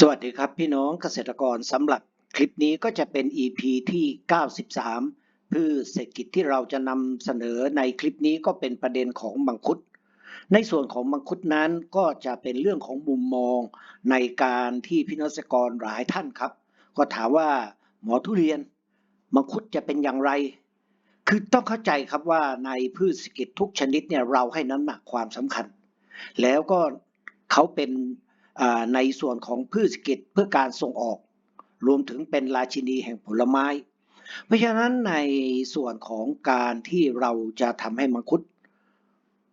สวัสดีครับพี่น้องเกษตรกรสำหรับคลิปนี้ก็จะเป็น EP ที่ 93 พืชเศรษฐกิจที่เราจะนำเสนอในคลิปนี้ก็เป็นประเด็นของมังคุด ในส่วนของมังคุดนั้นก็จะเป็นเรื่องของมุมมองในการที่พี่น้องเกษตรกรหลายท่านครับ ก็ถามว่าหมอทุเรียน มังคุดจะเป็นอย่างไร คือต้องเข้าใจครับว่าในพืชเศรษฐกิจทุกชนิดเนี่ยเราให้น้ำหนักความสำคัญ แล้วก็เขาเป็น ในส่วนของพืชเศรษฐกิจเพื่อการส่งออก รวมถึงเป็นราชินีแห่งผลไม้ เพราะฉะนั้นในส่วนของการที่เราจะทำให้มังคุด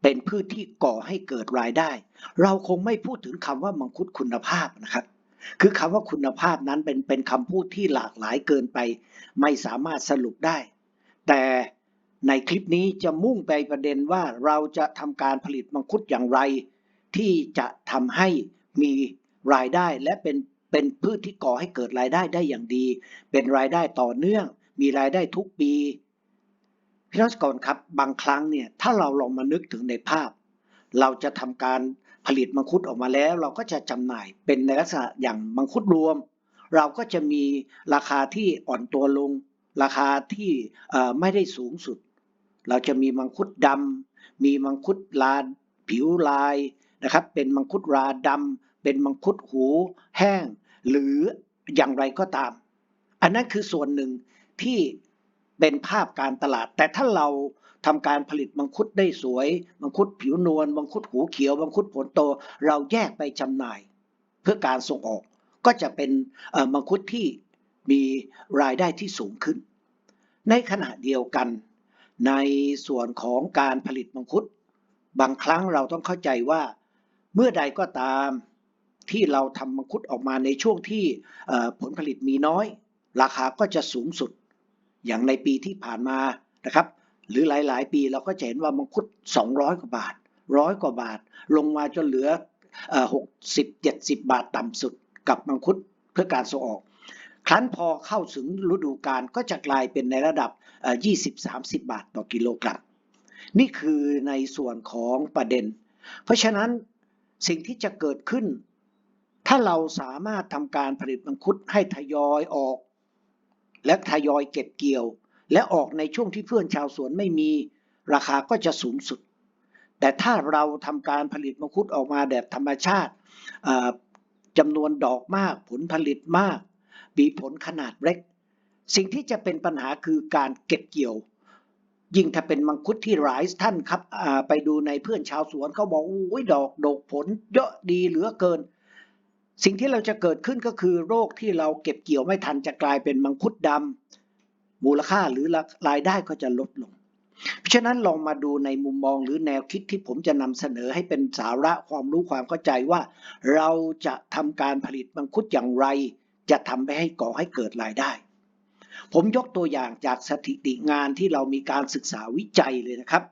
เป็นพืชที่ก่อให้เกิดรายได้ เราคงไม่พูดถึงคำว่ามังคุดคุณภาพนะครับคือคำว่าคุณภาพนั้นเป็นเป็นคำพูดที่หลากหลายเกินไป ไม่สามารถสรุปได้ แต่ในคลิปนี้จะมุ่งไปประเด็นว่าเราจะทำการผลิตมังคุดอย่างไร ที่จะทำให้ มีรายได้และเป็นเป็นพืชที่ก่อให้เกิดรายได้ได้อย่างดี เป็นรายได้ต่อเนื่อง มีรายได้ทุกปี พี่น้องก่อนครับบางครั้งเนี่ยถ้าเราลองมานึกถึงในภาพ เราจะทำการผลิตมังคุดออกมาแล้ว เราก็จะจำหน่ายเป็นในลักษณะอย่างมังคุดรวม เราก็จะมีราคาที่อ่อนตัวลง ราคาที่ไม่ได้สูงสุด เราจะมีมังคุดดำมีมังคุดลาผิวลาย นะครับ เป็นมังคุดราดำเป็นมังคุดหูแห้ง หรืออย่างไรก็ตาม อันนั้นคือส่วนหนึ่งที่เป็นภาพการตลาด แต่ถ้าเราทำการผลิตมังคุดได้สวย มังคุดผิวนวลมังคุดหูเขียว มังคุดผลโต เราแยกไปจำหน่าย เพื่อการส่งออกก็จะเป็นมังคุดที่มีรายได้ที่สูงขึ้น ในขณะเดียวกัน ในส่วนของการผลิตมังคุด บางครั้งเราต้องเข้าใจว่า เมื่อใดก็ตามที่เราทำมังคุดออกมาในช่วงที่ผลผลิตมีน้อย ราคาก็จะสูงสุดอย่างในปีที่ผ่านมานะครับ หรือหลายๆ ปีเราก็จะเห็นว่ามังคุด 200 กว่าบาทร้อยกว่าบาท ลงมาจนเหลือหกสิบเจ็ดสิบบาทต่ำสุดกับมังคุดเพื่อการส่งออก ครั้นพอเข้าถึงฤดูกาลก็จะกลายเป็นในระดับเอ่อ20-30 บาทต่อกิโลกรัมนี่คือในส่วนของประเด็น เพราะฉะนั้น สิ่งที่จะเกิดขึ้น ถ้าเราสามารถทำการผลิตมังคุดให้ทยอยออก และทยอยเก็บเกี่ยว และออกในช่วงที่เพื่อนชาวสวนไม่มี ราคาก็จะสูงสุด แต่ถ้าเราทำการผลิตมังคุดออกมาแบบธรรมชาติจำนวนดอกมากผลผลิตมาก มีผลขนาดเล็ก สิ่งที่จะเป็นปัญหาคือการเก็บเกี่ยว ยิ่งถ้าเป็นมังคุดที่หลายท่านครับไปดูในเพื่อนชาวสวนเขาบอกโอ้ยดอกดกผลเยอะดีเหลือเกิน สิ่งที่เราจะเกิดขึ้นก็คือโรคที่เราเก็บเกี่ยวไม่ทันจะกลายเป็นมังคุดดำมูลค่าหรือรายได้ก็จะลดลง เพราะฉะนั้นลองมาดูในมุมมองหรือแนวคิดที่ผมจะนำเสนอให้เป็นสาระความรู้ความเข้าใจว่า เราจะทำการผลิตมังคุดอย่างไร จะทำไปให้ก่อให้เกิดรายได้ ผมยกตัวอย่างจากสถิติงานที่เรามีการศึกษาวิจัยเลยนะครับ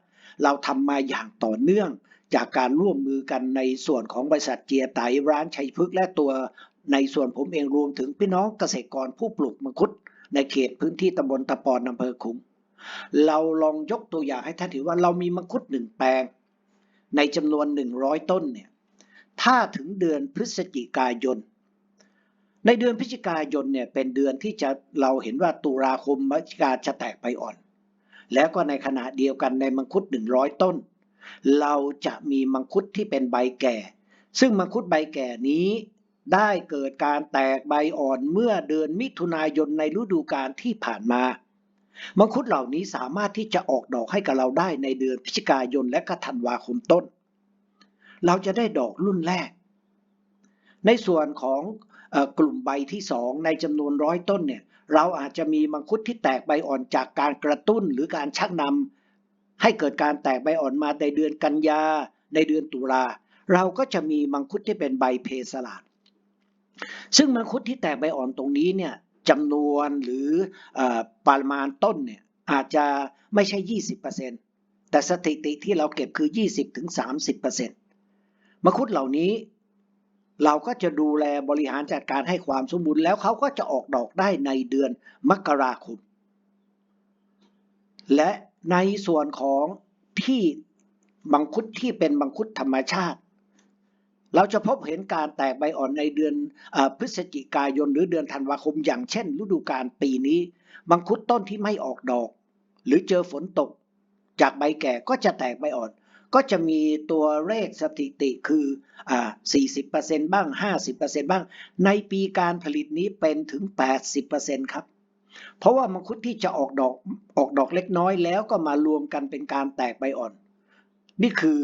เราทำมาอย่างต่อเนื่องจากการร่วมมือกันในส่วนของบริษัทเจียไตร้านชัยพฤกษ์และตัวในส่วนผมเองรวมถึงพี่น้องเกษตรกรผู้ปลูกมังคุด ในเขตพื้นที่ตำบลตะปอนอำเภอคุ้มเราลองยกตัวอย่างให้ท่านถือว่าเรามีมังคุดหนึ่งแปลง ในจำนวน 100 ต้นเนี่ยถ้าถึงเดือนพฤศจิกายน ในเดือนพฤศจิกายนเนี่ยเป็นเดือนที่จะเราเห็นว่าตุลาคมพฤศจิกาจะแตกใบอ่อน แล้วก็ในขณะเดียวกันในมังคุด 100 ต้น เราจะมีมังคุดที่เป็นใบแก่ ซึ่งมังคุดใบแก่นี้ได้เกิดการแตกใบอ่อนเมื่อเดือนมิถุนายนในฤดูกาลที่ผ่านมามังคุดเหล่านี้สามารถที่จะออกดอกให้กับเราได้ในเดือนพฤศจิกายนและก็ธันวาคมต้น เราจะได้ดอกรุ่นแรก ในส่วนของ กลุ่มใบที่สองในจำนวนร้อยต้นเนี่ยเราอาจจะมีมังคุดที่แตกใบอ่อนจากการกระตุ้นหรือการชักนำให้เกิดการแตกใบอ่อนมาในเดือนกันยาในเดือนตุลาเราก็จะมีมังคุดที่เป็นใบเพสลาด ซึ่งมังคุดที่แตกใบอ่อนตรงนี้เนี่ยจำนวนหรือเออปริมาณต้นเนี่ยอาจจะไม่ใช่ 20%แต่สถิติที่เราเก็บคือ 20-30%มังคุดเหล่านี้ เราก็จะดูแลบริหารจัดการให้ความสมบูรณ์แล้วเขาก็จะออกดอกได้ในเดือนมกราคม และในส่วนของที่มังคุดที่เป็นมังคุดธรรมชาติ เราจะพบเห็นการแตกใบอ่อนในเดือนอพฤศจิกายนหรือเดือนธันวาคม อย่างเช่น ฤดูกาลปีนี้ มังคุดต้นที่ไม่ออกดอก หรือเจอฝนตก จากใบแก่ก็จะแตกใบอ่อน ก็จะมีตัวเลขสถิติคืออ่า40%บ้าง 50%บ้าง ในปีการผลิตนี้เป็นถึง 80%ครับ เพราะว่ามังคุดที่จะออกดอกออกดอกเล็กน้อยแล้วก็มารวมกันเป็นการแตกใบอ่อน นี่คือ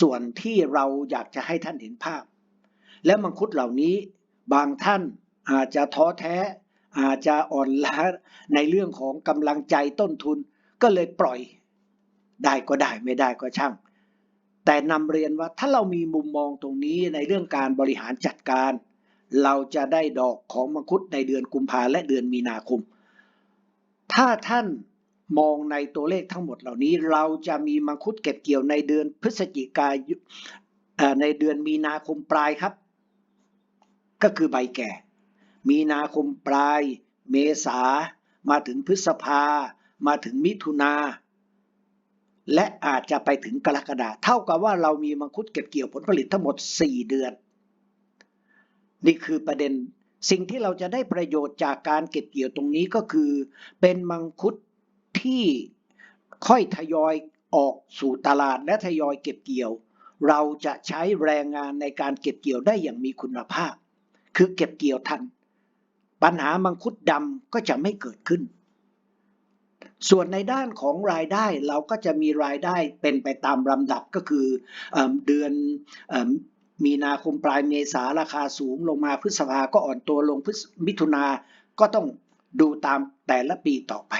ส่วนที่เราอยากจะให้ท่านเห็นภาพ และมังคุดเหล่านี้บางท่านอาจจะท้อแท้อาจจะอ่อนล้าในเรื่องของกำลังใจต้นทุนก็เลยปล่อย ได้ก็ได้ไม่ได้ก็ช่าง แต่นำเรียนว่าถ้าเรามีมุมมองตรงนี้ในเรื่องการบริหารจัดการ เราจะได้ดอกของมังคุดในเดือนกุมภาและเดือนมีนาคม ถ้าท่านมองในตัวเลขทั้งหมดเหล่านี้ เราจะมีมังคุดเก็บเกี่ยวในเดือนพฤศจิกายนในเดือนมีนาคมปลายครับ ก็คือใบแก่ มีนาคมปลาย เมษามาถึงพฤษภา มาถึงมิถุนา และอาจจะไปถึงกรกฎาเท่ากับว่าเรามีมังคุดเก็บเกี่ยวผลผลิตทั้งหมด 4 เดือน นี่คือประเด็นสิ่งที่เราจะได้ประโยชน์จากการเก็บเกี่ยวตรงนี้ก็คือ เป็นมังคุดที่ค่อยทยอยออกสู่ตลาดและทยอยเก็บเกี่ยว เราจะใช้แรงงานในการเก็บเกี่ยวได้อย่างมีคุณภาพ คือเก็บเกี่ยวทัน ปัญหามังคุดดำก็จะไม่เกิดขึ้น ส่วนในด้านของรายได้เราก็จะมีรายได้เป็นไปตามลำดับก็คือเอเดือนอมีนาคมปลายเมษาราคาสูงลงมาพฤษภาก็อ่อนตัวลงพฤษมิถุนาก็ต้องดูตามแต่ละปีต่อไป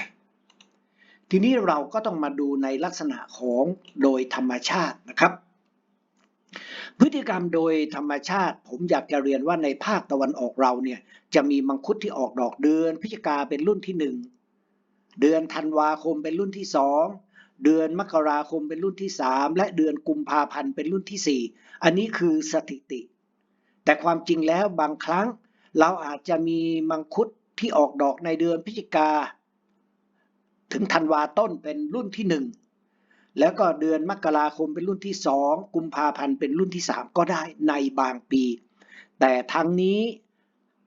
ทีนี้เราก็ต้องมาดูในลักษณะของโดยธรรมชาตินะครับ พฤติกรรมโดยธรรมชาติ ผมอยากจะเรียนว่าในภาคตะวันออกเราเนี่ยจะมีมังคุดที่ออกดอกเดือนพฤศจิกาเป็นรุ่นที่หนึ่ง เดือนธันวาคมเป็นรุ่นที่สองเดือนมกราคมเป็นรุ่นที่สามและเดือนกุมภาพันธ์เป็นรุ่นที่สี่อันนี้คือสถิติ แต่ความจริงแล้วบางครั้งเราอาจจะมีมังคุดที่ออกดอกในเดือนพฤศจิกา ถึงธันวาต้นเป็นรุ่นที่หนึ่งแล้วก็เดือนมกราคมเป็นรุ่นที่สองกุมภาพันธ์เป็นรุ่นที่สามก็ได้ในบางปี แต่ทั้งนี้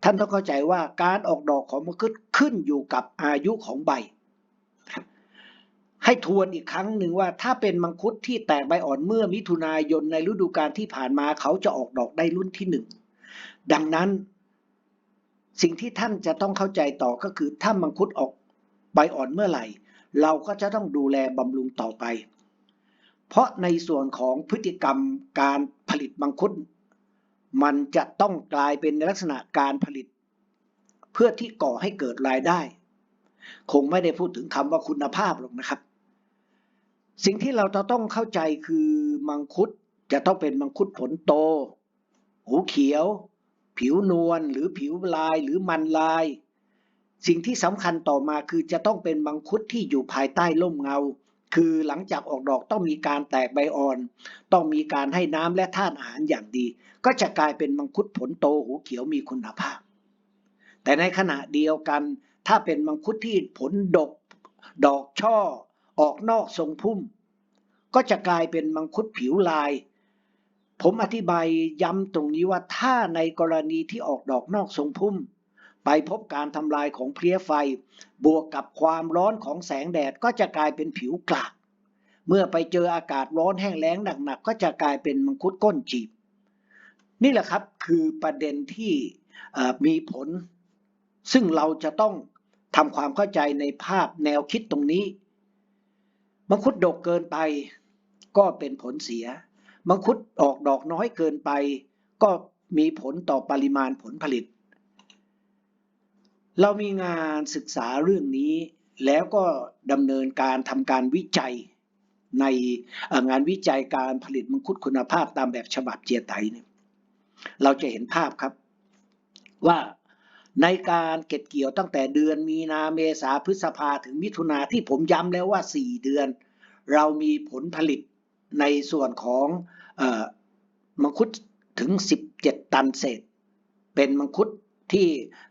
ท่านต้องเข้าใจว่าการออกดอกของมังคุดขึ้นอยู่กับอายุของใบ ให้ทวนอีกครั้งหนึ่งว่าถ้าเป็นมังคุดที่แตกใบอ่อนเมื่อมิถุนายนในฤดูกาลที่ผ่านมาเขาจะออกดอกได้รุ่นที่หนึ่งดังนั้น สิ่งที่ท่านจะต้องเข้าใจต่อก็คือ ถ้ามังคุดออกใบอ่อนเมื่อไหร่ เราก็จะต้องดูแลบำรุงต่อไป เพราะในส่วนของพฤติกรรมการผลิตมังคุด มันจะต้องกลายเป็นในลักษณะการผลิต เพื่อที่ก่อให้เกิดรายได้ คงไม่ได้พูดถึงคำว่าคุณภาพหรอกนะครับ สิ่งที่เราจะต้องเข้าใจคือมังคุดจะต้องเป็นมังคุดผลโต หูเขียว ผิวนวลหรือผิวลายหรือมันลาย สิ่งที่สำคัญต่อมาคือจะต้องเป็นมังคุดที่อยู่ภายใต้ร่มเงา คือหลังจากออกดอกต้องมีการแตกใบอ่อน ต้องมีการให้น้ำและธาตุอาหารอย่างดี ก็จะกลายเป็นมังคุดผลโตหูเขียวมีคุณภาพ แต่ในขณะเดียวกัน ถ้าเป็นมังคุดที่ผลดก ดอกช่อออกนอกทรงพุ่ม ก็จะกลายเป็นมังคุดผิวลาย ผมอธิบายย้ำตรงนี้ว่าถ้าในกรณีที่ออกดอกนอกทรงพุ่ม ไปพบการทำลายของเพลี้ยไฟ บวกกับความร้อนของแสงแดดก็จะกลายเป็นผิวกลากเมื่อไปเจออากาศร้อนแห้งแล้งหนักๆก็จะกลายเป็นมังคุดก้นจีบ นี่แหละครับคือประเด็นที่มีผล ซึ่งเราจะต้องทำความเข้าใจในภาพแนวคิดตรงนี้ มังคุดดกเกินไป ก็เป็นผลเสีย มังคุดออกดอกน้อยเกินไป ก็มีผลต่อปริมาณผลผลิต เรามีงานศึกษาเรื่องนี้ แล้วก็ดำเนินการทำการวิจัยในงานวิจัยการผลิตมังคุดคุณภาพตามแบบฉบับเจียไตเนี่ยเราจะเห็นภาพครับว่า ในการเก็บเกี่ยวตั้งแต่เดือนมีนาเมษาพฤษภาถึงมิถุนาที่ผมย้ำแล้วว่า 4 เดือน เรามีผลผลิตในส่วนของออมังคุดถึง 17 ตันเศษ เป็นมังคุดที่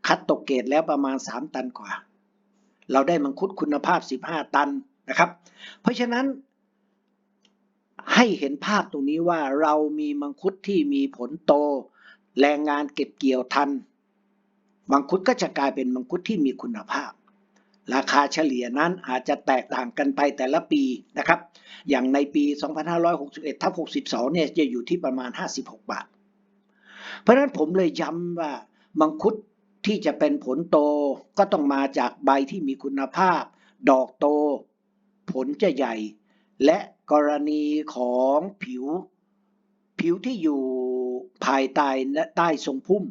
คัดตกเกรดแล้วประมาณ 3 ตันกว่า เราได้มังคุดคุณภาพ 15 ตันนะครับ เพราะฉะนั้นให้เห็นภาพตรงนี้ว่าเรามีมังคุดที่มีผลโต แรงงานเก็บเกี่ยวทัน มังคุดก็จะกลายเป็นมังคุดที่มีคุณภาพ ราคาเฉลี่ยนั้นอาจจะแตกต่างกันไปแต่ละปีนะครับ อย่างในปี 2561ทับ62 เนี่ยจะอยู่ที่ประมาณ 56 บาท เพราะนั้นผมเลยย้ำว่ามังคุดที่จะเป็นผลโตก็ต้องมาจากใบที่มีคุณภาพ ดอกโต ผลจะใหญ่ และกรณีของผิว ผิวที่อยู่ภายใต้ใต้ทรงพุ่ม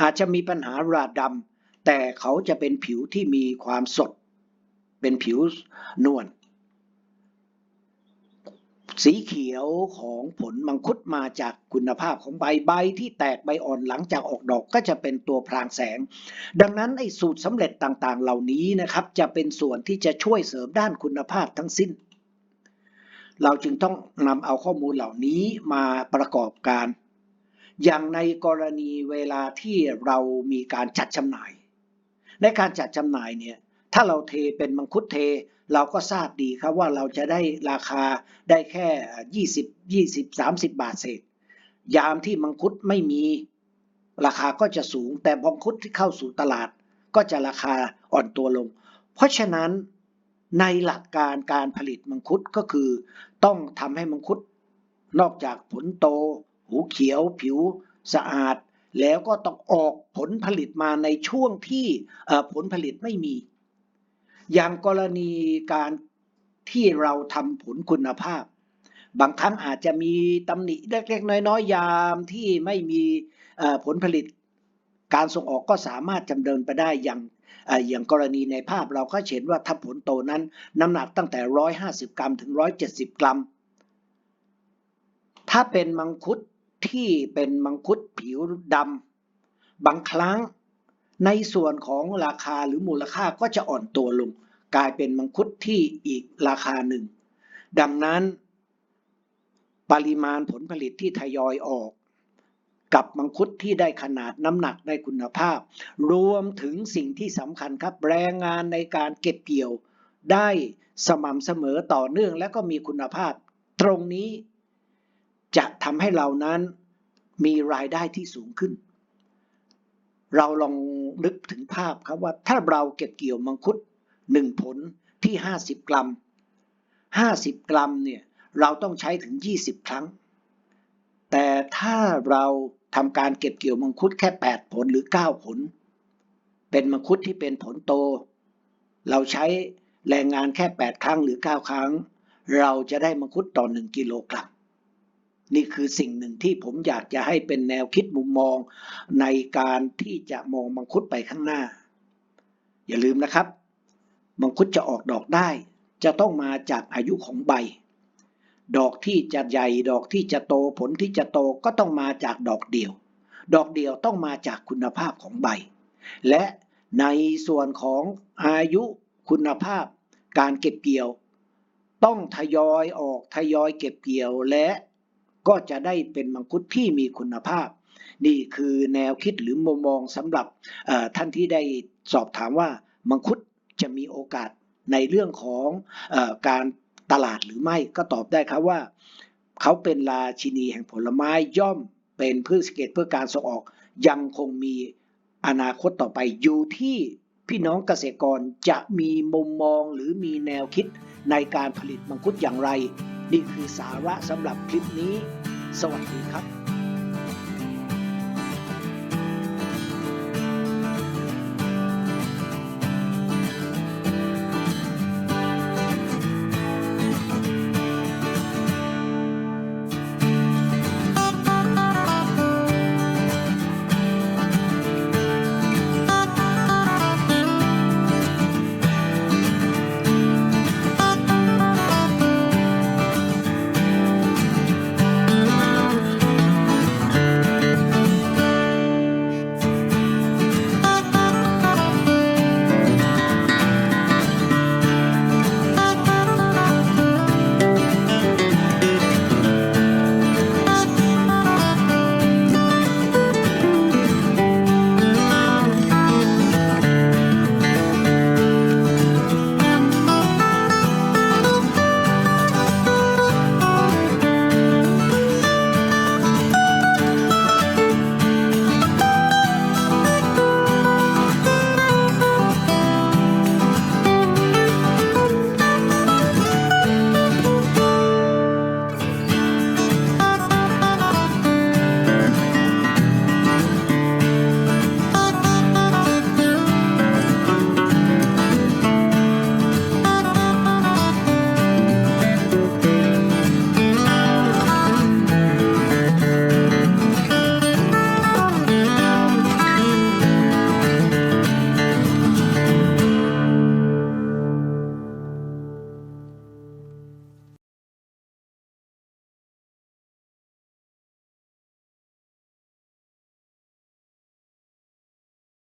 อาจจะมีปัญหาราดำแต่เขาจะเป็นผิวที่มีความสด เป็นผิวนวลสีเขียวของผลมังคุดมาจากคุณภาพของใบใบที่แตกใบอ่อนหลังจากออกดอกก็จะเป็นตัวพรางแสง ดังนั้นไอ้สูตรสำเร็จต่างๆ เหล่านี้นะครับ จะเป็นส่วนที่จะช่วยเสริมด้านคุณภาพทั้งสิ้น เราจึงต้องนำเอาข้อมูลเหล่านี้มาประกอบการ อย่างในกรณีเวลาที่เรามีการจัดจำหน่าย ในการจัดจำหน่ายเนี่ยถ้าเราเทเป็นมังคุดเท เราก็ทราบดีครับว่าเราจะได้ราคาได้แค่ 20 20 30 บาทเศษ ยามที่มังคุดไม่มีราคาก็จะสูง แต่มังคุดที่เข้าสู่ตลาด ก็จะราคาอ่อนตัวลง เพราะฉะนั้นในหลักการการผลิตมังคุดก็คือ ต้องทำให้มังคุดนอกจากผลโต หูเขียวผิวสะอาด แล้วก็ต้องออกผลผลิตมาในช่วงที่ผลผลิตไม่มี อย่างกรณีการที่เราทำผลคุณภาพ บางครั้งอาจจะมีตำหนิเล็กๆน้อยๆยามที่ไม่มีผลผลิต การส่งออกก็สามารถจำเดินไปได้อย่างเอ่ออย่างกรณีในภาพเราก็เห็นว่าถ้าผลโตนั้นน้ำหนักตั้งแต่ 150 กรัมถึง 170 กรัม ถ้าเป็นมังคุด ที่เป็นมังคุดผิวดำบางครั้งในส่วนของราคาหรือมูลค่าก็จะอ่อนตัวลง กลายเป็นมังคุดที่อีกราคาหนึ่ง ดังนั้น ปริมาณผลผลิตที่ทยอยออก กับมังคุดที่ได้ขนาดน้ำหนักได้คุณภาพ รวมถึงสิ่งที่สำคัญครับ แรงงานในการเก็บเกี่ยวได้สม่ำเสมอต่อเนื่องและก็มีคุณภาพ ตรงนี้ จะทำให้เรานั้นมีรายได้ที่สูงขึ้น เราลองนึกถึงภาพครับว่าถ้าเราเก็บเกี่ยวมังคุดหนึ่งผลที่ 50 กรัม 50 กรัมเนี่ยเราต้องใช้ถึง 20 ครั้ง แต่ถ้าเราทำการเก็บเกี่ยวมังคุดแค่ 8 ผลหรือ 9 ผล เป็นมังคุดที่เป็นผลโต เราใช้แรงงานแค่ 8 ครั้งหรือ 9 ครั้ง เราจะได้มังคุดต่อ 1 กิโลกรัม นี่คือสิ่งหนึ่งที่ผมอยากจะให้เป็นแนวคิดมุมมองในการที่จะมองมังคุดไปข้างหน้า อย่าลืมนะครับมังคุดจะออกดอกได้ จะต้องมาจากอายุของใบ ดอกที่จะใหญ่ดอกที่จะโตผลที่จะโตก็ต้องมาจากดอกเดียว ดอกเดียวต้องมาจากคุณภาพของใบ และในส่วนของอายุคุณภาพ การเก็บเกี่ยว ต้องทยอยออกทยอยเก็บเกี่ยวและ ก็จะได้เป็นมังคุดที่มีคุณภาพ นี่คือแนวคิดหรือมุมมองสำหรับท่านที่ได้สอบถามว่ามังคุดจะมีโอกาสในเรื่องของอการตลาดหรือไม่ก็ตอบได้ครับว่า เขาเป็นราชินีแห่งผลไม้ย่อมเป็นพืชเกิจเพื่อการส่งออกยังคงมีอนาคตต่อไปอยู่ที่ พี่น้องเกษตรกรจะมีมุมมองหรือมีแนวคิดในการผลิตมังคุดอย่างไร นี่คือสาระสำหรับคลิปนี้ สวัสดีครับ